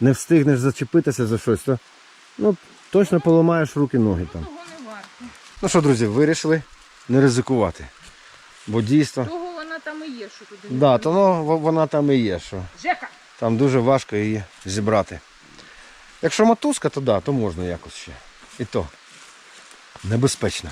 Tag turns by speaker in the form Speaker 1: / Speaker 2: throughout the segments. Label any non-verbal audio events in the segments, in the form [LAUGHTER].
Speaker 1: не встигнеш зачепитися за щось, то ну, точно поламаєш руки-ноги там.
Speaker 2: Того не варто.
Speaker 1: Ну що, друзі, вирішили не ризикувати. Бо дійсно.
Speaker 2: Того вона там і є, що туди.
Speaker 1: Да, то ну, вона там і є, що
Speaker 2: Жека!
Speaker 1: там дуже важко її зібрати. Якщо мотузка, то да, то можна якось ще. І то небезпечно.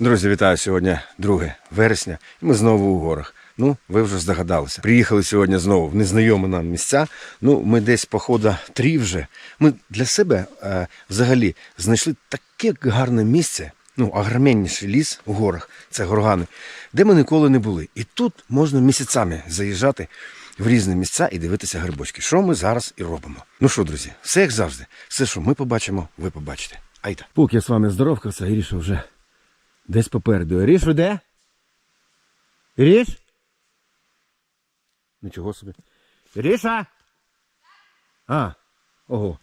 Speaker 1: Друзі, вітаю сьогодні 2 вересня. І ми знову у горах. Ну, ви вже здогадалися. Приїхали сьогодні знову в незнайомі нам місця. Ну, ми десь, походу, три вже. Ми для себе е, взагалі знайшли таке гарне місце, ну, огроменніший ліс у горах, це горгани, де ми ніколи не були. І тут можна місяцями заїжджати в різні місця і дивитися грибочки. Що ми зараз і робимо. Ну що, друзі, все як завжди. Все, що ми побачимо, ви побачите. Айта. Поки я з вами здоровкався, Гріша вже Десь попереду. Ріш де? Ріш? Нічого собі. Ріша? А, ого.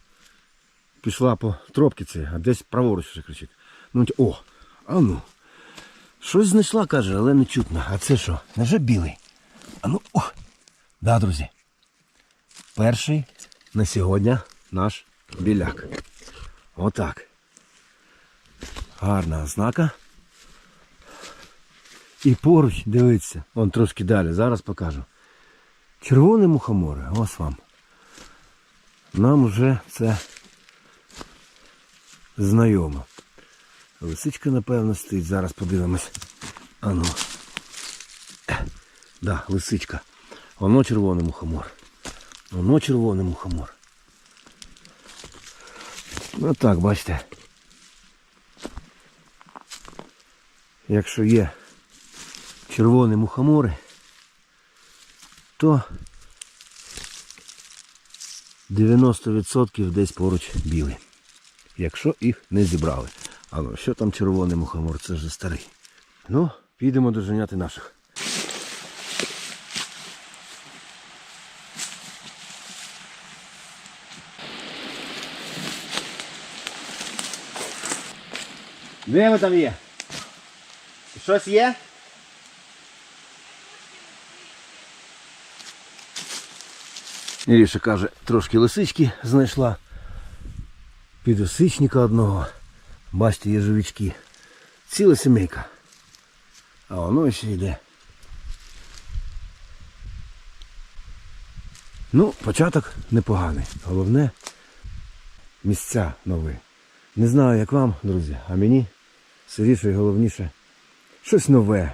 Speaker 1: Пішла по тропці це, а десь праворуч вже кричить. Ну, о, а ну. Щось знайшла, каже, але не чутно. А це що? Невже білий? А ну, о. Да, друзі. Перший на сьогодні наш біляк. Отак. Гарна ознака. І поруч, дивіться, вон трошки далі, зараз покажу. Червоне мухоморе, ось вам. Нам вже це знайомо. Лисичка, напевно, стоїть, зараз подивимось. Ану. Да, лисичка. Воно червоний мухомор. Воно червоний мухомор. Ну так, бачите. Якщо є червоні мухомори, то 90% десь поруч білі. Якщо їх не зібрали. Але що там червоний мухомор, це вже старий. Ну, підемо доженяти наших. Де ви там є? Щось є? Іріша каже, трошки лисички знайшла. Підосичника одного. Бачите, є живічки. Ціла сімейка. А воно ще йде. Ну, початок непоганий. Головне місця нові. Не знаю, як вам, друзі, а мені сиріше і головніше щось нове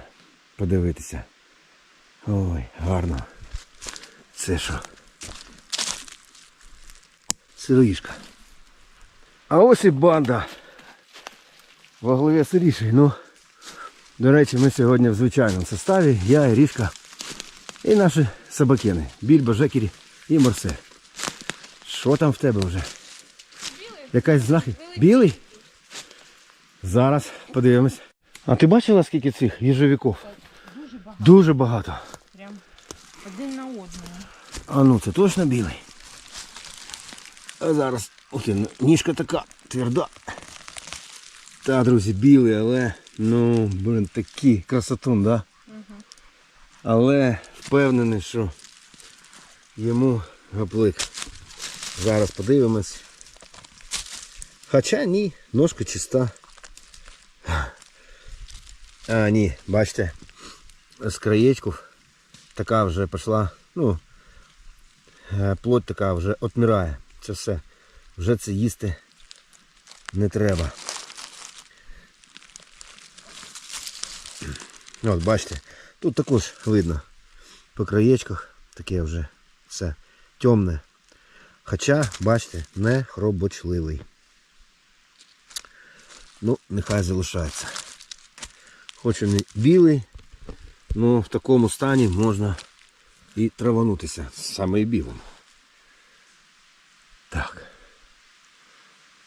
Speaker 1: подивитися. Ой, гарно. Це що? Сироїшка. А ось і банда. Во главі сиріший. Ну, до речі, ми сьогодні в звичайному составі. Я, Ірішка і наші собакени. Більбо, Жекері і Морсе. Що там в тебе вже? Білий. Якась знахід? Білий? Зараз подивимось. А ти бачила скільки цих їжовиків?
Speaker 2: Дуже багато.
Speaker 1: Дуже багато.
Speaker 2: Прям один на одного.
Speaker 1: А ну це точно білий. А зараз. Ти, ніжка така тверда. Та, друзі, білий, але ну, блин, такий красотун, да? Але впевнений, що йому гаплик. Зараз подивимось. Хоча ні, ножка чиста. А, ні, бачите, з краєчків така вже пішла, ну, е, плоть така вже отмирає. Це все. Вже це їсти не треба. [CLEARS THROAT] От, бачите, тут також видно по краєчках таке вже все темне. Хоча, бачите, не хробочливий. Ну, нехай залишається. Хоч не білий, але в такому стані можна і траванутися саме і білим. Так.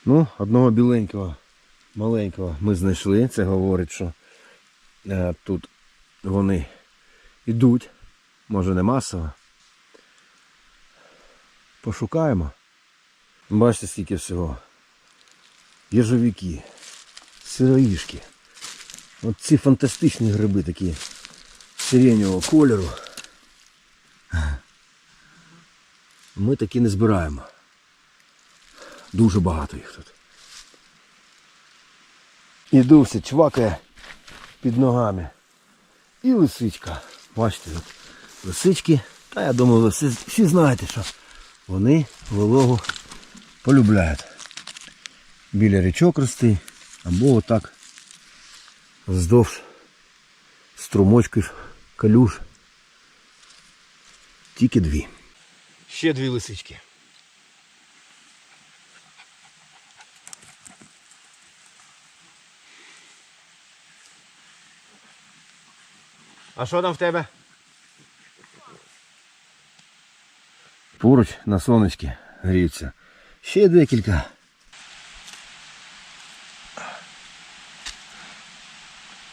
Speaker 1: Ну, одного біленького, маленького ми знайшли. Це говорить, що е, тут вони йдуть. Може не масово. Пошукаємо. Бачите, скільки всього. Єжовики, сироїшки. От ці фантастичні гриби такі сиреневого кольору. Ми такі не збираємо. Дуже багато їх тут. Іду все чвакає під ногами. І лисичка. Бачите, тут лисички. Та я думаю, ви всі, всі знаєте, що вони вологу полюбляють. Біля річок рости, або отак вздовж струмочків калюж. Тільки дві. Ще дві лисички. А що там в тебе? Поруч на сонечки гріються. Ще декілька.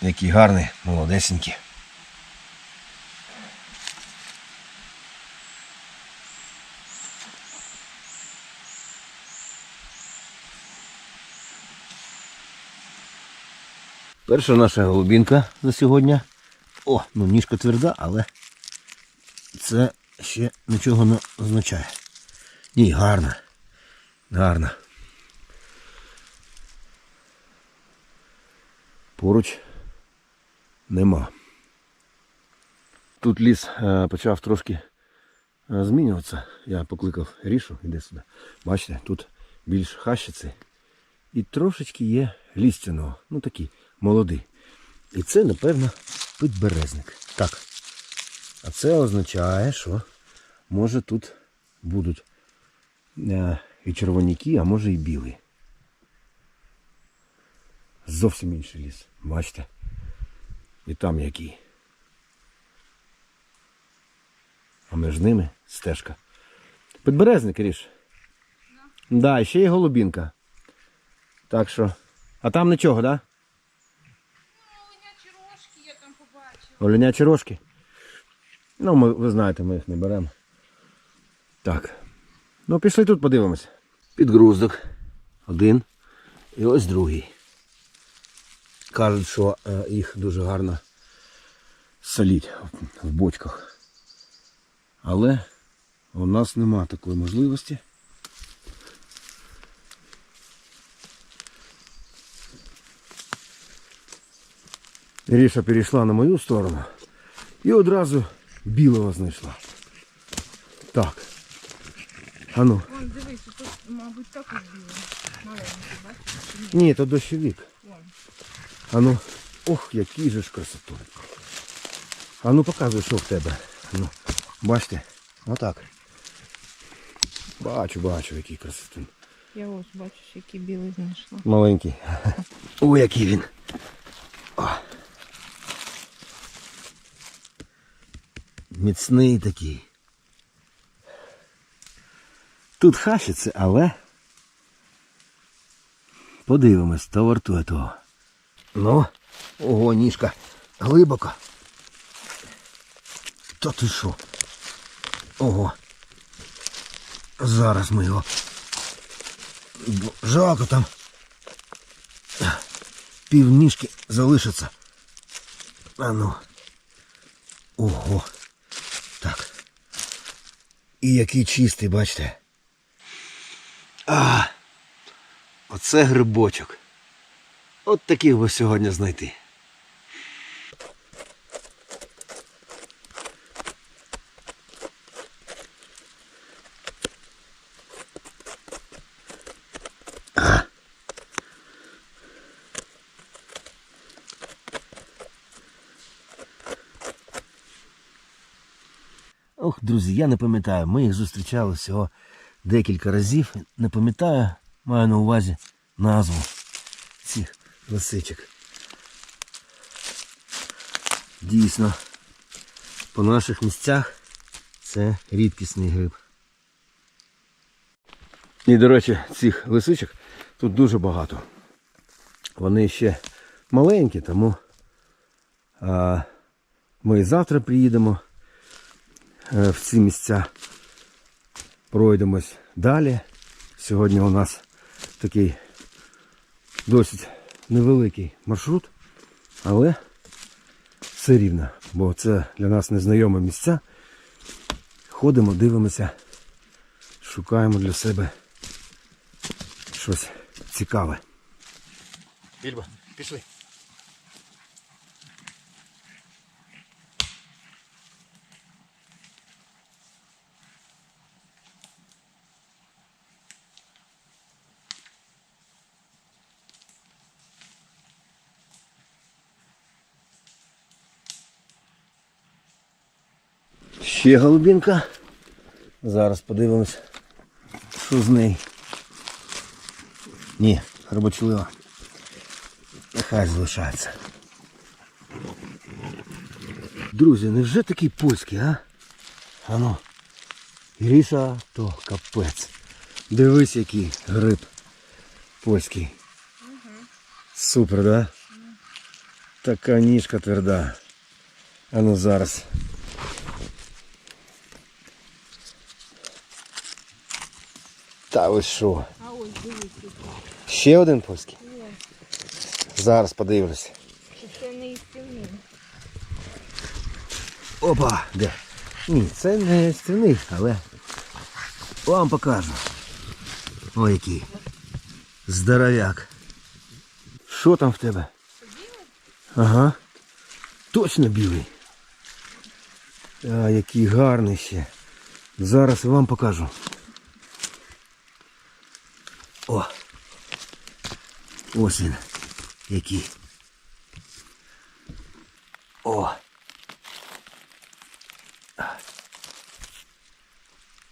Speaker 1: Які гарні, молодесенькі. Перша наша голубінка за сьогодні. О, ну ніжка тверда, але це ще нічого не означає. Ні, гарна. Гарна. Поруч нема. Тут ліс е, почав трошки е, змінюватися. Я покликав рішу, іди сюди. Бачите, тут більш хащиці. І трошечки є лістяного. Ну такий молодий. І це, напевно, підберезник. Так. А це означає, що може тут будуть е, і червоняки, а може і білий. Зовсім інший ліс. Бачите? І там який. А між ними стежка. Підберезник, ріш. Да, і ще є голубінка. Так що. А там нічого, так? Да?
Speaker 2: Оленячі рожки я там побачила.
Speaker 1: Оленячі рожки. Ну, ми, ви знаєте, ми їх не беремо. Так. Ну, пішли тут подивимось. Підгруздок. Один. І ось другий. Кажуть, що е, їх дуже гарно соліть в бочках. Але у нас нема такої можливості. Ріша перейшла на мою сторону і одразу білого знайшла. Так. А ну.
Speaker 2: Вон, дивись, тут, мабуть, також білий. Маленький, бачиш? ні?
Speaker 1: То дощовик.
Speaker 2: Вон.
Speaker 1: А ну. Ох, який же ж красоту. А ну показуй, що в тебе. Ну, бачите? Отак. Бачу, бачу, який красотун.
Speaker 2: Я ось бачиш, який білий знайшла.
Speaker 1: Маленький. О, який він. Міцний такий. Тут хащиться, але подивимось, то вартує того. Ну, ого, ніжка глибоко. Та ти що? Ого. Зараз ми його. Жалко там. Півніжки залишиться. А ну. Ого. І який чистий, бачите. А, оце грибочок. От таких би сьогодні знайти. Ох, друзі, я не пам'ятаю. Ми їх зустрічали всього декілька разів. Не пам'ятаю, маю на увазі назву цих лисичок. Дійсно, по наших місцях це рідкісний гриб. І, до речі, цих лисичок Тут дуже багато. Вони ще маленькі, тому а, ми завтра приїдемо в ці місця. Пройдемось далі. Сьогодні у нас такий досить невеликий маршрут, але все рівно, бо це для нас незнайомі місця. Ходимо, дивимося, шукаємо для себе щось цікаве. Більба, пішли. Ще голубінка. Зараз подивимось, що з нею. Ні, хребочлива. Нехай залишається. Друзі, невже такий польський, а? Ану. Гріша, то капець. Дивись, який гриб польський. Супер, да? Така ніжка тверда. А ну зараз. Та ви що?
Speaker 2: А ось який.
Speaker 1: Ще один польський? Зараз подивлюсь.
Speaker 2: Чи це не істинний?
Speaker 1: Опа! Де? Ні, це не стіни, але вам покажу. Ой, який. Здоровяк. Що там в тебе? Білий? Ага. Точно білий. А, який гарний ще. Зараз вам покажу. О! Ось він. Який. О!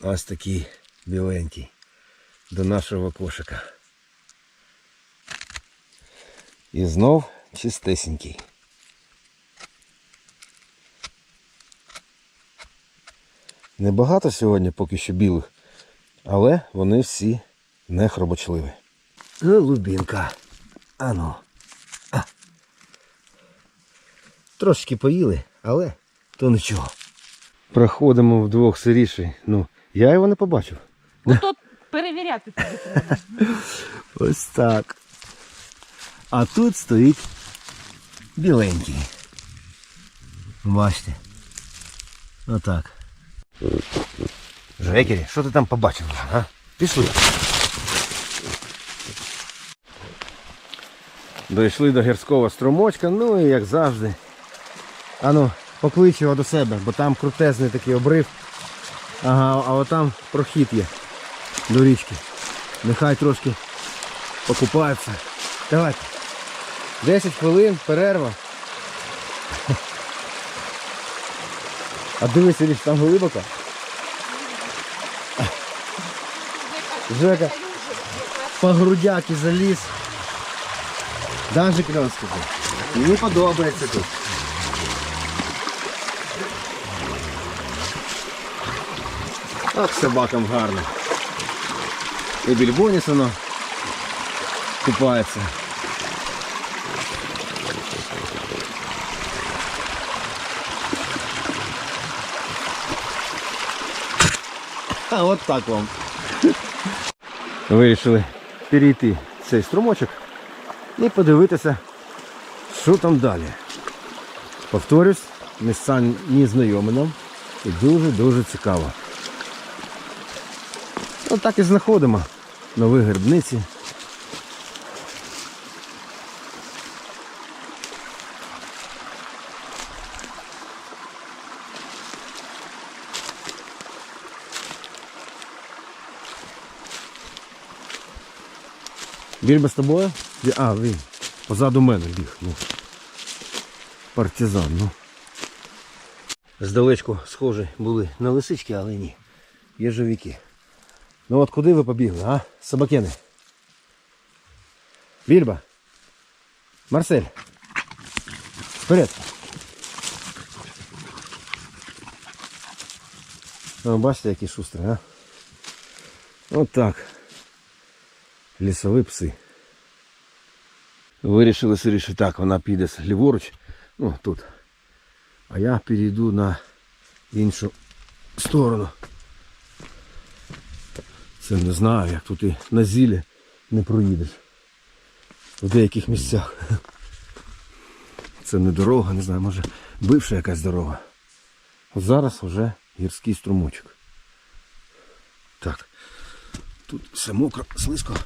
Speaker 1: Ось такий біленький до нашого кошика. І знов чистесенький. Небагато сьогодні поки що білих, але вони всі не хробочливі. Голубінка. Ану. А. Трошки поїли, але то нічого. Проходимо вдвох сиріший. Ну, я його не побачив.
Speaker 2: Ото перевіряти тобі треба. [LAUGHS]
Speaker 1: Ось так. А тут стоїть біленький. Бачите. Отак. Жекері, що ти там побачив? А? Пішли. Дійшли до гірського струмочка, ну і як завжди. Ану, поклич його до себе, бо там крутезний такий обрив. Ага, а отам прохід є до річки. Нехай трошки покупаються. Давайте. 10 хвилин, перерва. А дивися, Річ, там глибоко. Жека по грудяки заліз. Даже кльон скажи. Мені подобається тут. Так собакам гарно. І більбоніс воно купається. А от так вам. Вирішили перейти цей струмочок І подивитися, що там далі. Повторюсь, місця незнайомі нам і дуже-дуже цікаво. Отак і знаходимо нові грибниці. Більба з тобою? А, він. Позаду мене біг. Ну. Партизан, ну. Здалечку схожі були на лисички, але ні. Єжовіки. Ну от куди ви побігли, а? Собакени. Більба. Марсель. Вперед. Ну, бачите, які шустрі, а? От так. лісові пси. Вирішили сиріше так, вона піде ліворуч, ну тут. А я перейду на іншу сторону. Це не знаю, як тут і на зілі не проїдеш. В деяких місцях. Це не дорога, не знаю, може бивша якась дорога. Зараз вже гірський струмочок. Так. Тут все мокро, слизько.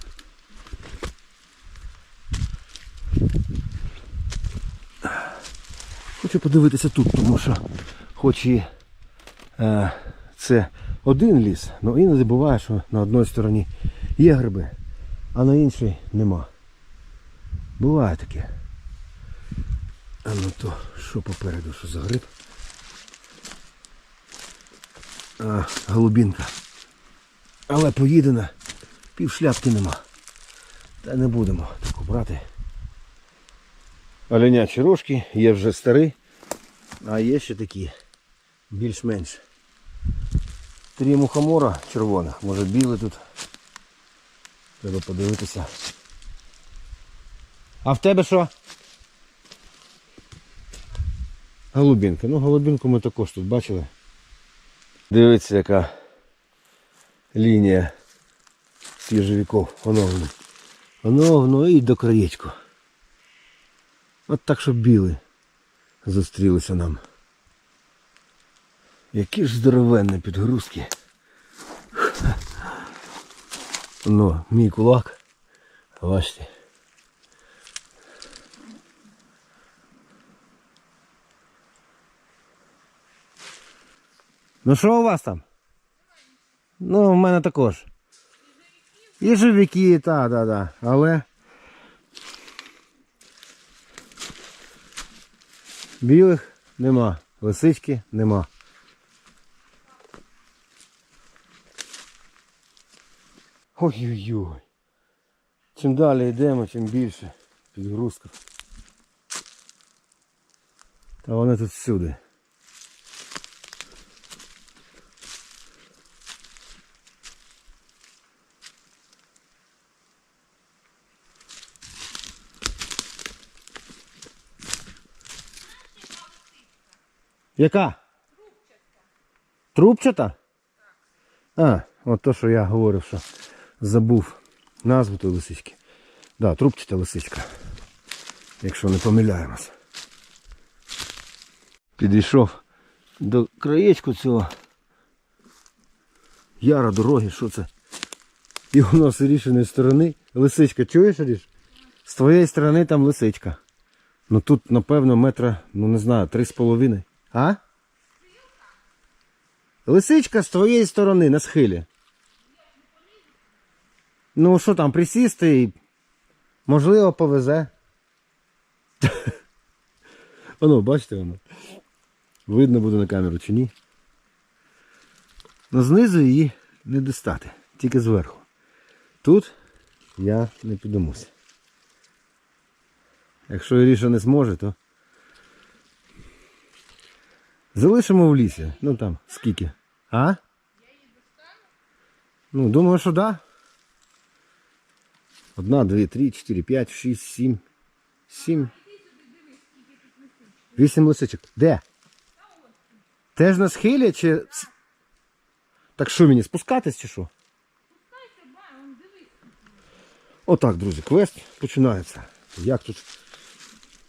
Speaker 1: Хочу подивитися тут, тому що хоч і е, це один ліс, але іноді буває, що на одній стороні є гриби, а на іншій нема. Буває таке. А ну то що попереду, що за гриб? А, голубінка. Але поїдена, пів шляпки нема. Та не будемо таку брати. Оленячі рожки, є вже старі, а є ще такі більш-менш. Три мухомора червоних, може білий тут. Треба подивитися. А в тебе що? Голубінка. Ну, голубінку ми також тут бачили. Дивіться, яка лінія воно. Воно воно і до краєчку. От так, щоб біли зустрілися нам. Які ж здоровенні підгрузки. Ну, мій кулак. Бачите. Ну що у вас там? Ну, в мене також. Їжовики, так, так, так. Але. Білих нема. Лисички нема. Ой-ой-ой. Чим далі йдемо, тим більше підгрузка. Та вони тут всюди. Яка? Трубчата? А, от то, що я говорив, що забув назву тої лисички. Да, трубчата лисичка. Якщо не помиляємось. Підійшов до краєчку цього яра дороги, що це? І воно з рішеної сторони. Лисичка, чуєш, Ріш? З твоєї сторони там лисичка. Ну тут, напевно, метра, ну не знаю, три з половиною. А? Лисичка з твоєї сторони на схилі. Ну що там, присісти і можливо повезе. [LAUGHS] Воно, бачите воно. Видно буде на камеру чи ні. Ну знизу її не достати, тільки зверху. Тут я не підомуся. Якщо Іріша не зможе, то залишимо в лісі. Ну там, скільки? А? Ну, думаю, що да. Одна, дві, три, чотири, п'ять, шість, сім. Сім. Вісім лисичок. Де? Теж на схилі чи. Так що мені, спускатись чи що? Отак, друзі, квест починається. Як тут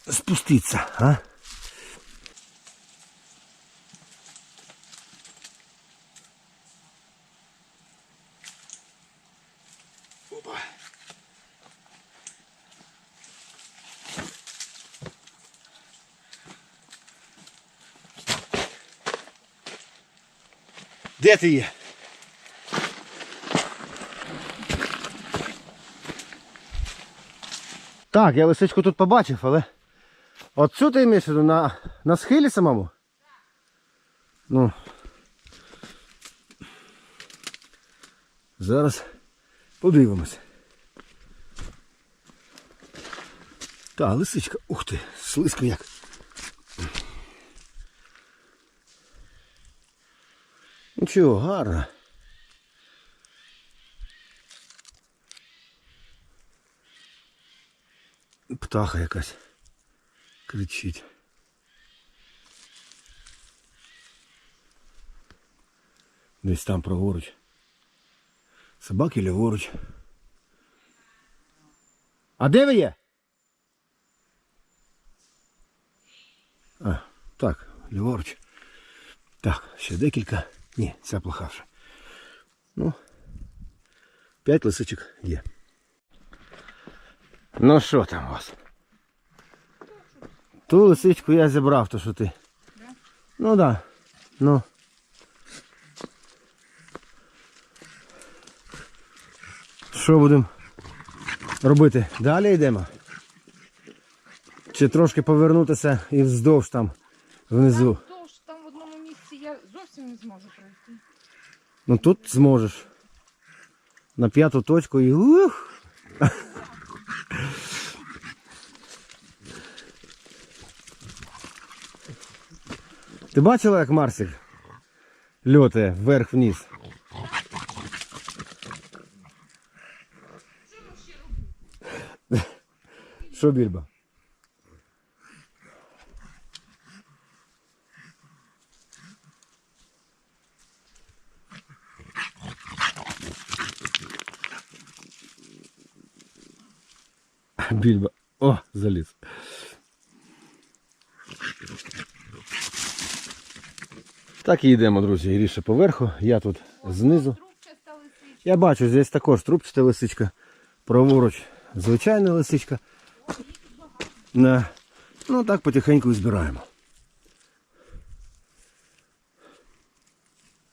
Speaker 1: спуститися, а? Де ти є? Так, я лисичку тут побачив, але. Оцю ти імеєш на, на схилі самому? Ну. Зараз подивимось. Та, лисичка, ух ти, слизько як. Нічого, гарно. птаха якась кричить. Десь там праворуч. Собаки ліворуч. А де ви є? А, так, ліворуч. Так, ще декілька. Ні, ця плохавша. Ну, п'ять лисичок є. Ну що там у вас? Ту лисичку я зібрав, то що ти. Ну так. Да. Ну. Що будемо робити? Далі йдемо? Чи трошки повернутися і вздовж там внизу?
Speaker 2: Там, вздовж, там в одному місці зовсім не зможу пройти.
Speaker 1: Ну тут зможеш. На п'яту точку і ух. Ти бачила, як Марсик льотає вверх-вниз? Що більба? Більба. О, заліз. Так і йдемо, друзі. Іріша поверху, я тут знизу. Я бачу, здесь також трубчата лисичка. Праворуч звичайна лисичка. На... Ну так потихеньку і збираємо.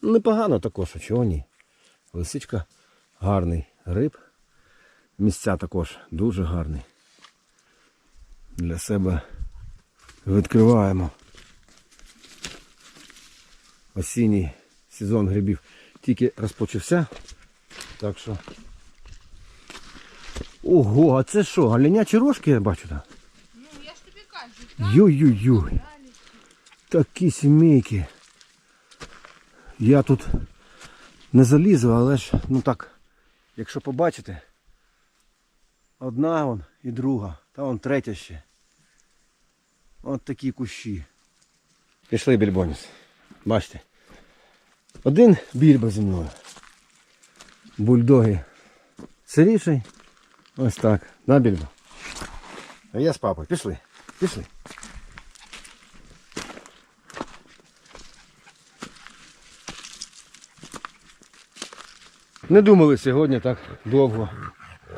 Speaker 1: Непогано також, а чого ні. Лисичка гарний риб. Місця також дуже гарні. Для себе відкриваємо. Осінній сезон грибів тільки розпочався. Так що. Ого, а це що? Галянячі рожки я бачу там.
Speaker 2: Ну, я ж тобі кажу, так?
Speaker 1: Йой-йой-йой. Такі сімейки. Я тут не залізу, але ж, ну так, якщо побачите, одна вон і друга, та вон третя ще. От такі кущі. Пішли більбоніс. Бачите. Один більба зі мною. Бульдоги сиріший. Ось так. На більба. А я з папою. Пішли. Пішли. Не думали сьогодні так довго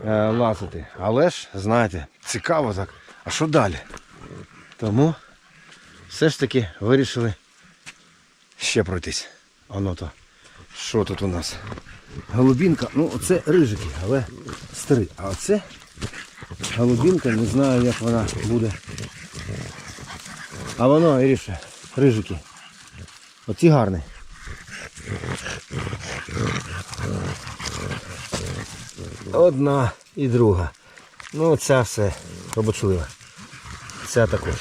Speaker 1: е, лазити. Але ж, знаєте, цікаво так. А що далі? Тому все ж таки вирішили ще пройтись. Оно то. Що тут у нас? Голубінка, ну оце рижики, але старий. А оце голубінка, не знаю як вона буде. А воно, Іріше, рижики. Оці гарні. Одна і друга. Ну, ця все робочлива. Ця також.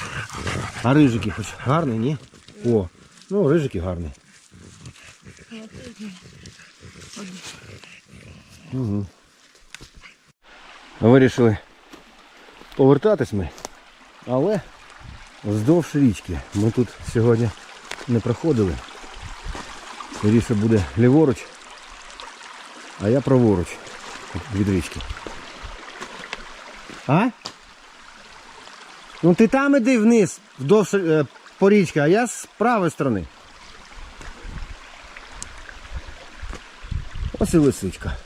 Speaker 1: А рижики хоч гарні, ні? О, ну рижики гарні. Угу. Вирішили повертатись ми, але вздовж річки. Ми тут сьогодні не проходили. Скоріше буде ліворуч, а я праворуч від річки. А? Ну ти там іди вниз, вдовж е, по річці, а я з правої сторони. Ось і лисичка.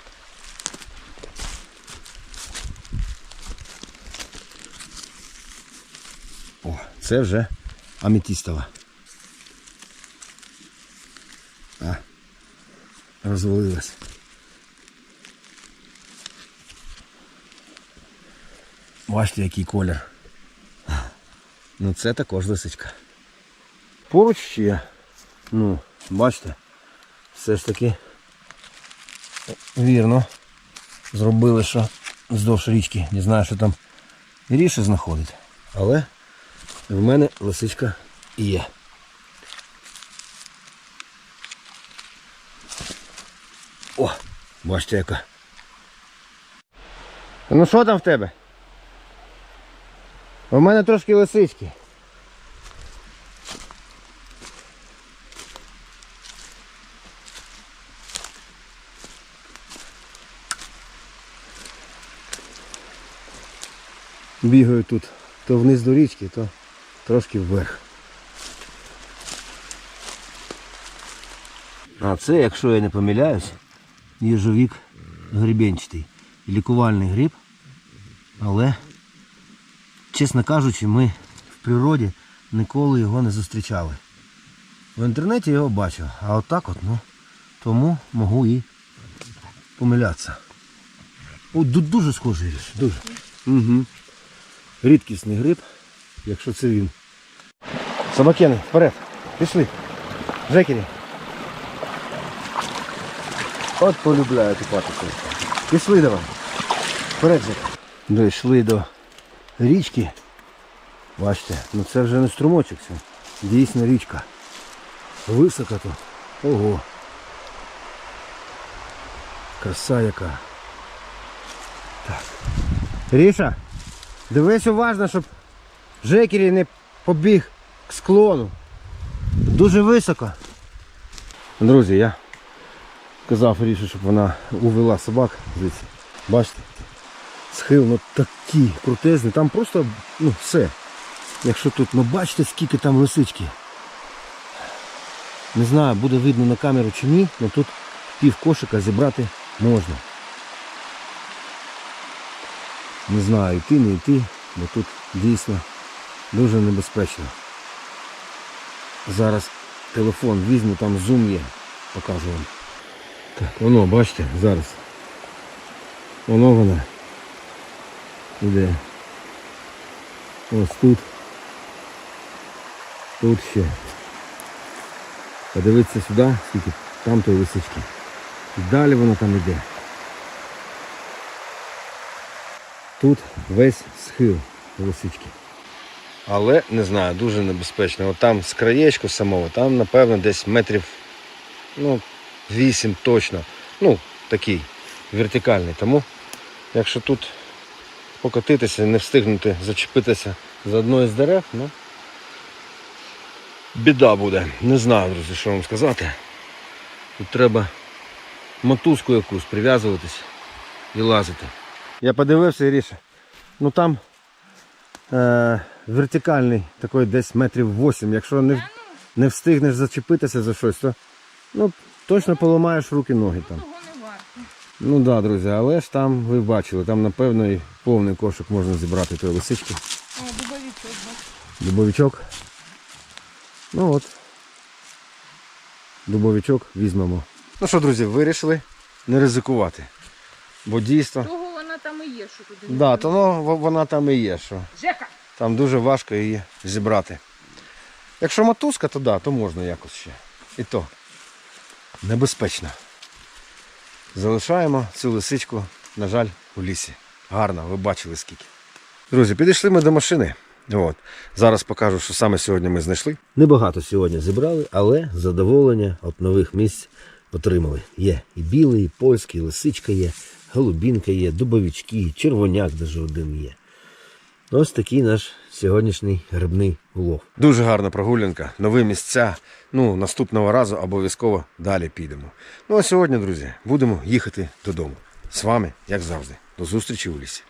Speaker 1: О, це вже аметістова. А, розвалилась. Бачите, який колір. Ну це також лисичка. Поруч ще. Ну, бачите, все ж таки вірно. Зробили, що вздовж річки. Не знаю, що там ріше знаходить. Але в мене лисичка є. О, бачите яка. Ну що там в тебе? У мене трошки лисички. Бігаю тут то вниз до річки, то трошки вверх. А це, якщо я не помиляюсь, їжовік гребенчатий. Лікувальний гриб. Але, чесно кажучи, ми в природі ніколи його не зустрічали. В інтернеті його бачив, а отак от, ну, тому можу і помилятися. О, ду- дуже схожий ріж, дуже. Угу. Рідкісний гриб, якщо це він. Собакени, вперед, пішли. Жекері. От полюбляю купатися. Пішли давай. Вперед же. Дійшли до річки. Бачите, ну це вже не струмочок, це дійсно річка. Висока тут. Ого. Краса яка. Так. Ріша, дивись уважно, щоб Жекері не побіг к склону. Дуже високо. Друзі, я казав Ріші, щоб вона увела собак звідси. Бачите? Схил ну такий крутезний, там просто ну все. Якщо тут, ну бачите, скільки там лисички. Не знаю, буде видно на камеру чи ні, але тут пів кошика зібрати можна. Не знаю, йти, не йти, бо тут дійсно дуже небезпечно. Зараз телефон візьму, там зум є, покажу вам. Так, воно, бачите, зараз. Воно вона іде. Ось тут. Тут ще. Подивитися сюди, скільки там тої лисички. І далі воно там іде. Тут весь схил лисички. Але не знаю, дуже небезпечно. От там з краєчку самого, там напевно десь метрів ну, 8 точно. Ну, такий вертикальний. Тому якщо тут покотитися, не встигнути зачепитися за одною з дерев, ну біда буде. Не знаю, друзі, що вам сказати. Тут треба мотузку якусь прив'язуватись і лазити. Я подивився, Іріша. Ну там е, вертикальний такий десь метрів 8. Якщо не, не встигнеш зачепитися за щось, то ну, точно поламаєш руки-ноги там.
Speaker 2: Того не варто.
Speaker 1: Ну так, да, друзі, але ж там ви бачили, там напевно і повний кошик можна зібрати тої лисички.
Speaker 2: О, дубовичок, бачиш.
Speaker 1: Дубовичок. Ну от. Дубовичок візьмемо. Ну що, друзі, вирішили не ризикувати. Бо дійсно.
Speaker 2: Того вона там і є, що туди. не
Speaker 1: Да, то ну, вона там і є, що
Speaker 2: Жека!
Speaker 1: там дуже важко її зібрати. Якщо мотузка, то да, то можна якось ще. І то небезпечно. Залишаємо цю лисичку, на жаль, у лісі. Гарно, ви бачили скільки. Друзі, підійшли ми до машини. От. Зараз покажу, що саме сьогодні ми знайшли. Небагато сьогодні зібрали, але задоволення від нових місць отримали. Є і білий, і польський, і лисичка є, голубінка є, дубовички, червоняк даже один є. Ось такий наш сьогоднішній грибний улов. Дуже гарна прогулянка, нові місця. Ну, наступного разу обов'язково далі підемо. Ну а сьогодні, друзі, будемо їхати додому. З вами, як завжди, до зустрічі у лісі.